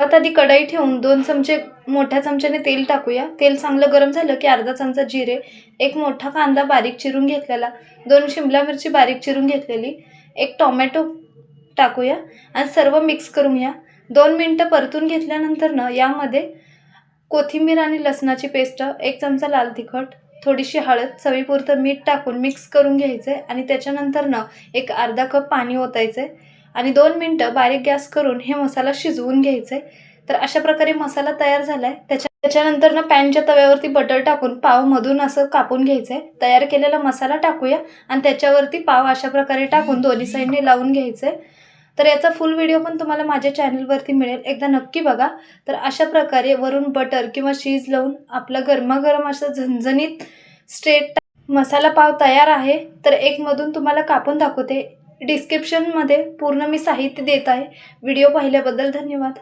आता आधी कढई ठेवून दोन चमचे मोठ्या चमच्याने तेल टाकूया. तेल चांगलं गरम झालं की अर्धा चमचा जिरे एक मोठा कांदा बारीक चिरून घेतलेला दोन शिमला मिरची बारीक चिरून घेतलेली एक टोमॅटो टाकूया आणि सर्व मिक्स करून घ्या दोन मिनटं परतून घेतल्यानंतर ना यामध्ये कोथिंबीर आणि लसणाची पेस्ट एक चमचा लाल तिखट थोडीशी हळद चवीपुरतं मीठ टाकून मिक्स करून घ्यायचं आहे आणि त्याच्यानंतर ना एक अर्धा कप पाणी ओतायचं आहे आणि दोन मिनटं बारीक गॅस करून हे मसाला शिजवून घ्यायचं आहे तर अशा प्रकारे मसाला तयार झाला आहे त्याच्या त्याच्यानंतर ना पॅनच्या तव्यावरती बटर टाकून पावमधून असं कापून घ्यायचं आहे तयार केलेला मसाला टाकूया आणि त्याच्यावरती पाव अशा प्रकारे टाकून दोन्ही साईडने लावून घ्यायचं आहे तर याचा फुल व्हिडिओ पण तुम्हाला माझ्या चॅनलवरती मिळेल. एकदा नक्की बघा. तर अशा प्रकारे वरून बटर किंवा चीज लावून आपलं गरमागरम असं झणझणीत स्ट्रेट मसाला पाव तयार आहे. तर एकमधून तुम्हाला कापून दाखवते. डिस्क्रिप्शनमध्ये पूर्ण मी साहित्य देत आहे. व्हिडिओ पाहिल्याबद्दल धन्यवाद.